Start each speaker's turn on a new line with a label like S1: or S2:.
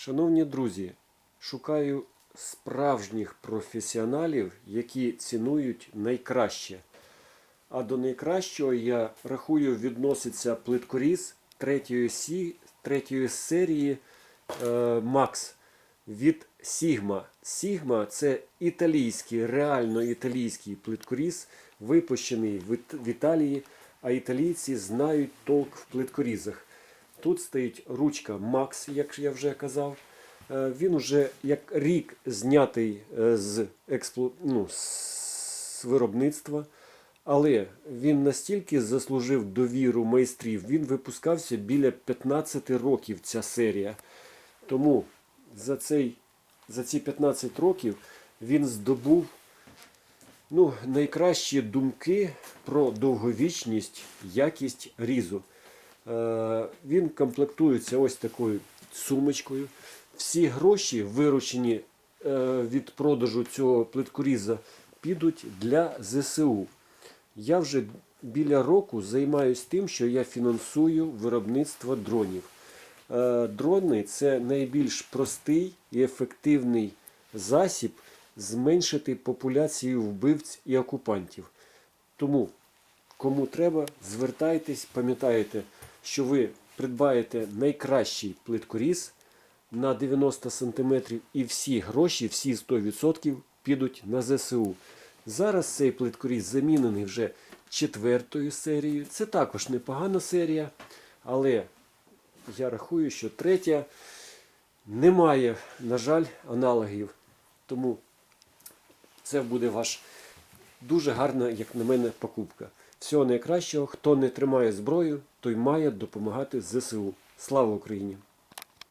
S1: Шановні друзі, шукаю справжніх професіоналів, які цінують найкраще. А до найкращого я рахую відноситься плиткоріз третьої, сі, третьої серії е, від Sigma. Sigma це італійський, реально італійський плиткоріз, випущений в Італії, а італійці знають толк в плиткорізах. Тут стоїть ручка Max, як я вже казав. Е, Він уже як рік знятий е, з, експлу... ну, з виробництва, але він настільки заслужив довіру майстрів. Він випускався біля 15 років ця серія. Тому за, цей, за ці 15 років він здобув ну, найкращі думки про довговічність, якість різу. Е, він комплектується ось такою сумочкою. Всі гроші, виручені е, від продажу цього плиткоріза, підуть для ЗСУ. Я вже біля року займаюся тим, що я фінансую виробництво дронів. Е, Дрони це найбільш простий і ефективний засіб зменшити популяцію вбивць і окупантів. Тому, кому треба, звертайтесь, пам'ятайте, що ви придбаєте найкращий плиткоріз на 90 см і всі гроші, всі 100% підуть на ЗСУ. Зараз цей плиткоріз замінений вже четвертою серією. Це також непогана серія, але я рахую, що третя немає, на жаль, аналогів. Тому це буде ваш дуже гарна, як на мене, покупка. Всього найкращого, хто не тримає зброю, той має допомагати ЗСУ. Слава Україні!